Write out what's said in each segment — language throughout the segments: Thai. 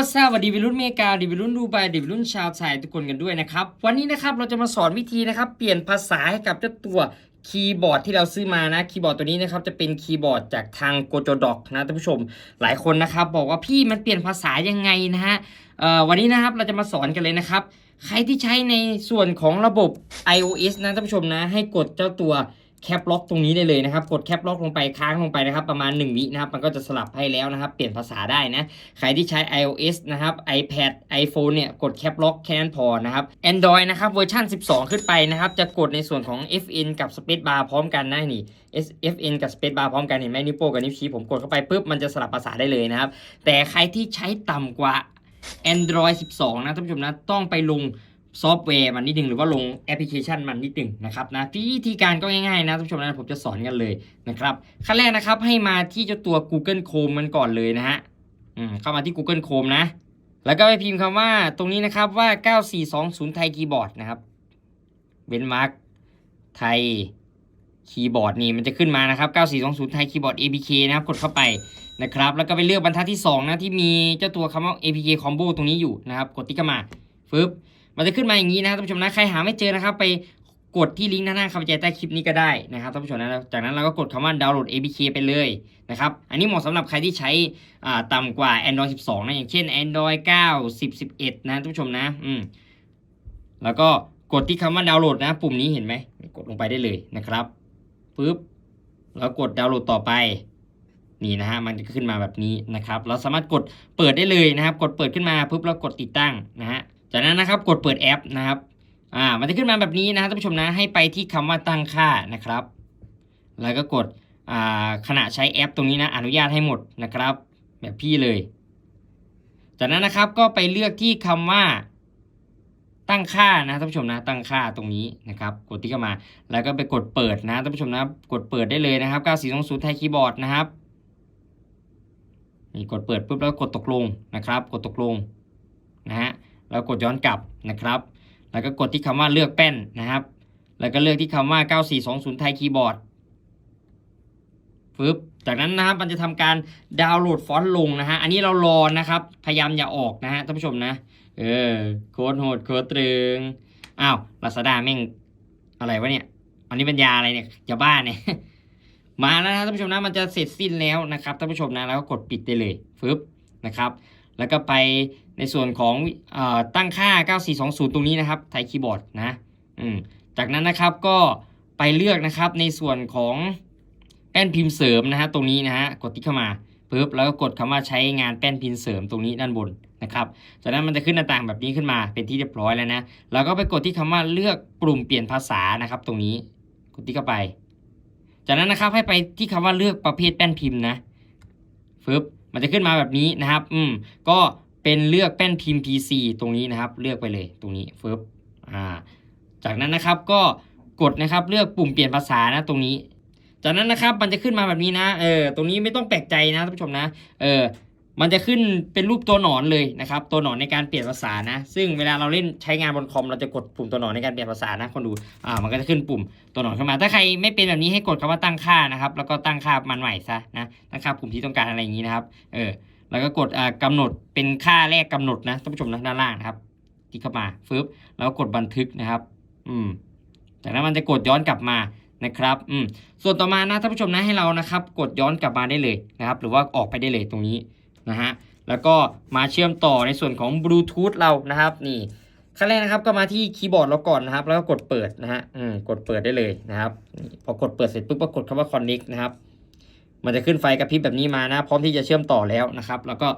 วัสดีวิรุ่นเมกาดิวิรุ่นดูไบดิวิรุ่นชาวไทยทุกคนกันด้วยนะครับ วันนี้นะครับเราจะมาสอนวิธีนะครับ เปลี่ยนภาษาให้กับเจ้าตัวคีย์บอร์ดที่เราซื้อมานะคีย์บอร์ดตัวนี้นะครับจะเป็นคีย์บอร์ดจากทางโกโจด็อกนะท่านผู้ชมหลายคนนะครับ บอกว่าพี่มันเปลี่ยนภาษายังไงนะฮะวันนี้นะครับเราจะมาสอนกันเลยนะครับ ใครที่ใช้ในส่วนของระบบ iOS นะท่านผู้ชมนะ ให้กดเจ้าตัว แคปล็อกตรงนี้ได้เลยนะครับ กดแคปล็อกลงไปค้างลงไปนะครับ ประมาณ 1 วินะครับ มันก็จะสลับให้แล้วนะครับ เปลี่ยนภาษาได้นะ ใครที่ใช้ iOS นะครับ iPad iPhone เนี่ย กดแคปล็อกแค่นั้นพอนะครับ Android นะครับเวอร์ชัน12 ขึ้นไปนะครับ จะกดในส่วนของ FN กับ Space Bar พร้อมกันนะนี่ FN กับ Space Bar พร้อมกันเห็นไหมนิ้วโป้งกับนิ้วชี้ผมกดเข้าไปปุ๊บมันจะสลับภาษาได้เลยนะครับแต่ใครที่ใช้ต่ำกว่า Android 12 นะท่านผู้ชมนะต้องไปลง ซอฟต์แวร์มันนิดนึงหรือว่าลงแอปพลิเคชันมันนิดนึงนะครับนะวิธีการก็ง่ายๆนะท่านผู้ชมนะผมจะสอนกันเลยนะครับขั้นแรกนะครับให้มาที่เจ้าตัว Google Chrome มันก่อนเลยนะฮะเข้ามาที่ Google Chrome นะ แล้วก็ไปพิมพ์คำว่าตรงนี้นะครับว่า 9420 ไทยคีย์บอร์ดนะครับเว้นมาร์กไทยคีย์บอร์ดนี่มันจะขึ้นมานะครับ 9420 ไทยคีย์บอร์ด APK นะครับกดเข้าไปนะครับแล้วก็ไปเลือกบรรทัดที่2นะที่มีเจ้าตัวคำว่า APK Combo ตรงนี้อยู่นะครับกดติ๊กเข้ามาฟึบ มันจะขึ้นมาอย่างนี้นะครับท่านผู้ชมนะใครหาไม่เจอนะครับ ไปกดที่ลิงก์ด้านหน้าคำบรรยายใต้คลิปนี้ก็ได้นะครับท่านผู้ชมนะจากนั้นเราก็กดคำว่าดาวน์โหลด APK ไปเลยนะครับอันนี้เหมาะสำหรับใครที่ใช้อ่าต่ำกว่า Android 12 นะอย่างเช่น Android 9 10 11 นะท่านผู้ชมนะอืมแล้วก็กดที่คำว่าดาวน์โหลดนะ ปุ่มนี้เห็นไหมกดลงไปได้เลยนะครับปึ๊บแล้วกดดาวน์โหลดต่อไปนี่นะฮะมันจะขึ้นมาแบบนี้นะครับ เราสามารถกดเปิดได้เลยนะครับ กดเปิดขึ้นมาปุ๊บแล้วกดติดตั้งนะฮะ จากนั้นนะครับกดเปิดแอปนะครับอ่ามันจะขึ้นมาแบบนี้นะท่านผู้ชมนะให้ไปที่คำว่าตั้งค่านะครับ แล้วก็กดอ่าขณะใช้แอปตรงนี้นะอนุญาตให้หมดนะครับ แบบพี่เลย จากนั้นนะครับก็ไปเลือกที่คำว่าตั้งค่านะท่านผู้ชมนะตั้งค่าตรงนี้นะครับกดที่เข้ามา แล้วก็ไปกดเปิดนะท่านผู้ชมนะกดเปิดได้เลยนะครับ9420ไทยคีย์บอร์ดนะครับนี่กดเปิดปุ๊บแล้วกดตกลงนะครับ กดตกลงนะฮะ แล้วกดย้อนกลับนะครับ แล้วก็กดที่คำว่าเลือกแป้นนะครับ แล้วก็เลือกที่คำว่า 9420ไทยคีย์บอร์ดฟึบจากนั้นนะครับมันจะทำการดาวน์โหลดฟอนต์ลงนะฮะ อันนี้เรารอนะครับ พยายามอย่าออกนะฮะท่านผู้ชมนะ เออโค้ดโหดโค้ดตรึง อ้าวลาซาด้าแม่งอะไรวะเนี่ย อันนี้ปัญญาอะไรเนี่ยยาบ้าเนี่ย มาแล้วนะท่านผู้ชมนะมันจะเสร็จสิ้นแล้วนะครับท่านผู้ชมนะ แล้วก็กดปิดได้เลยฟึบนะครับ แล้วก็ไป ในส่วนของอตั้งค่า 9420 ตรงนี้นะครับไทยคีย์บอร์ดนะจากนั้นนะครับก็ไปเลือกนะครับในส่วนของแป้นพิมพ์เสริมนะฮะตรงนี้นะฮะกดติ๊กเข้ามาปุ๊บแล้วก็กดคำว่าใช้งานแป้นพิมพ์เสริมตรงนี้ด้านบนนะครับจากนั้นมันจะขึ้นหน้าต่างแบบนี้ขึ้นมาเป็นที่เรียบร้อยแล้วนะเราก็ไปกดที่คำว่าเลือกปุ่มเปลี่ยนภาษานะครับ ตรงนี้กดติ๊กเข้าไป จากนั้นนะครับให้ไปที่คำว่าเลือกประเภทแป้นพิมพ์นะฟึบมันจะขึ้นมาแบบนี้นะครับ อืมก็ เป็นเลือกแป้นพิมพ์ PC ตรงนี้นะครับเลือกไปเลยตรงนี้เฟึบอ่าจากนั้นนะครับก็กดนะครับเลือกปุ่มเปลี่ยนภาษานะตรงนี้ จากนั้นนะครับมันจะขึ้นมาแบบนี้นะเออตรงนี้ไม่ต้องแปลกใจนะท่านผู้ชมนะเออมันจะขึ้นเป็นรูปตัวหนอนเลยนะครับ ตัวหนอนในการเปลี่ยนภาษานะ ซึ่งเวลาเราเล่นใช้งานบนคอมเราจะกดปุ่มตัวหนอนในการเปลี่ยนภาษานะคนดูอ่ามันก็จะขึ้นปุ่มตัวหนอนขึ้นมา ถ้าใครไม่เป็นแบบนี้ให้กดคำว่าตั้งค่านะครับ แล้วก็ตั้งค่ามันใหม่ซะนะตั้งค่าปุ่มที่ต้องการอะไรอย่างนี้นะครับเออ แล้วก็กดอ่ากำหนดเป็นค่าแรกกำหนดนะท่านผู้ชมนะด้านล่างนะครับคลิกเข้ามาฟึบแล้วกดบันทึกนะครับ อืมจากนั้นมันจะกดย้อนกลับมานะครับ อืมส่วนต่อมานะท่านผู้ชมนะให้เรานะครับ กดย้อนกลับมาได้เลยนะครับ หรือว่าออกไปได้เลยตรงนี้นะฮะแล้วก็มาเชื่อมต่อในส่วนของบลูทูธเรานะครับ นี่ขั้นแรกนะครับก็มาที่คีย์บอร์ดเราก่อนนะครับ แล้วก็กดเปิดนะฮะอืมกดเปิดได้เลยนะครับ พอกดเปิดเสร็จปุ๊บก็กดคำว่า connect นะครับ มันจะขึ้นไฟกระพริบแบบนี้มานะ พร้อมที่จะเชื่อมต่อแล้วนะครับ แล้วก็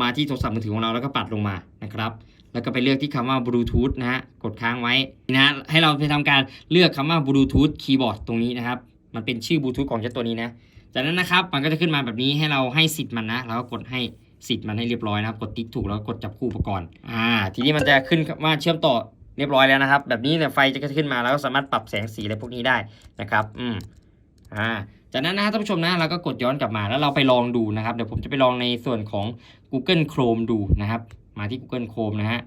มาที่โทรศัพท์มือถือของเราแล้วก็ปัดลงมานะครับ แล้วก็ไปเลือกที่คำว่าบลูทูธนะฮะ กดค้างไว้นะฮะ ให้เราไปทำการเลือกคำว่าบลูทูธคีย์บอร์ดตรงนี้นะครับ มันเป็นชื่อบลูทูธของเจ้าตัวนี้นะ จากนั้นนะครับ มันก็จะขึ้นมาแบบนี้ให้เราให้สิทธิ์มันนะ แล้วก็กดให้สิทธิ์มันให้เรียบร้อยนะครับ กดติ๊กถูกแล้วก็กดจับคู่อุปกรณ์ อ่า ทีนี้มันจะขึ้นว่าเชื่อมต่อเรียบร้อยแล้วนะครับ แบบนี้เนี่ยไฟจะขึ้นมาแล้วก็สามารถปรับแสงสีอะไรพวกนี้ได้นะครับ อืม อ่าจากนั้นนะท่านผู้ชมนะเราก็กดย้อนกลับมาแล้วเราไปลองดูนะครับ เดี๋ยวผมจะไปลองในส่วนของ Google Chrome ดูนะครับ มาที่ Google Chrome นะฮะ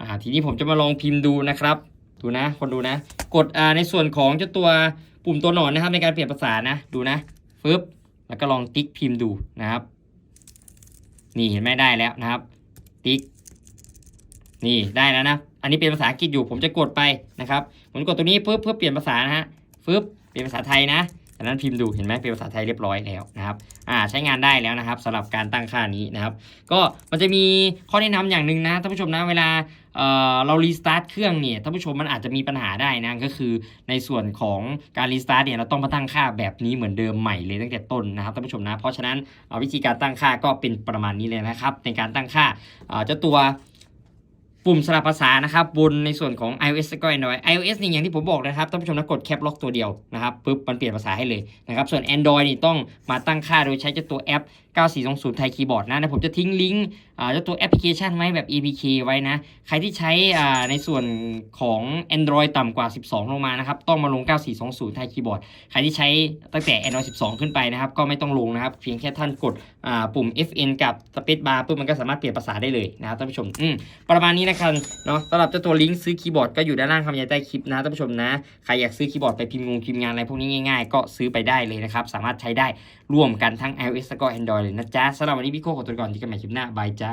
อ่าทีนี้ผมจะมาลองพิมพ์ดูนะครับ ดูนะ คนดูนะ กดอ่าในส่วนของเจ้าตัวปุ่มตัวหนอนนะครับ ในการเปลี่ยนภาษานะ ดูนะฟึบแล้วก็ลองติ๊กพิมพ์ดูนะครับ นี่เห็นไหมได้แล้วนะครับ ติ๊ก นี่ได้แล้วนะ อันนี้เป็นภาษาอังกฤษอยู่ ผมจะกดไปนะครับ ผมกดตรงนี้ปุ๊บเพื่อเปลี่ยนภาษานะฮะปึ๊บเปลี่ยนภาษาไทยนะ จากนั้นพิมพ์ดูเห็นไหมเป็นภาษาไทยเรียบร้อยแล้วนะครับอ่าใช้งานได้แล้วนะครับสำหรับการตั้งค่านี้นะครับ ก็มันจะมีข้อแนะนำอย่างหนึ่งนะท่านผู้ชมนะเวลาเอ่อเรารีสตาร์ทเครื่องเนี่ยท่านผู้ชมมันอาจจะมีปัญหาได้นะก็คือในส่วนของการรีสตาร์ทเนี่ยเราต้องมาตั้งค่าแบบนี้เหมือนเดิมใหม่เลยตั้งแต่ต้นนะครับท่านผู้ชมนะเพราะฉะนั้นวิธีการตั้งค่าก็เป็นประมาณนี้เลยนะครับ ในการตั้งค่าเอ่อเจ้าตัว ปุ่มสลับภาษานะครับบนในส่วนของ iOS ก็ Android iOS นี่อย่างที่ผมบอกนะครับท่านผู้ชมนะกดแคปล็อกตัวเดียวนะครับปุ๊บมันเปลี่ยนภาษาให้เลยนะครับส่วน Android นี่ต้องมาตั้งค่าโดยใช้เจ้าตัวแอป 9420 ไทยคีย์บอร์ดนะนะผมจะทิ้งลิงก์ เจ้าตัวแอปพลิเคชันไว้แบบ APK ไว้นะ ใครที่ใช้ในส่วนของ Android ต่ำกว่า 12 ลงมานะครับ ต้องมาลง 9420ไทยคีย์บอร์ด ใครที่ใช้ตั้งแต่ Android 12 ขึ้นไปนะครับ ก็ไม่ต้องลงนะครับ เพียงแค่ท่านกดปุ่ม FN กับ Space Bar ปุ๊บมันก็สามารถเปลี่ยนภาษาได้เลยนะครับท่านผู้ชมอืมประมาณนี้นะครับเนาะสำหรับเจ้าตัวลิงก์ซื้อคีย์บอร์ดก็อยู่ด้านล่างคำบรรยายใต้คลิปนะท่านผู้ชมนะ ใครอยากซื้อคีย์บอร์ดไปพิมพ์งงพิมพ์งานอะไรพวกนี้ง่าย ๆ ก็ซื้อไปได้เลยนะครับ สามารถใช้ได้ ร่วมกันทั้ง iOS และก็ Android เลยนะจ๊ะสำหรับวันนี้พี่โก้ขอตัวก่อนที่กันใหม่คลิปหน้าบายจ้า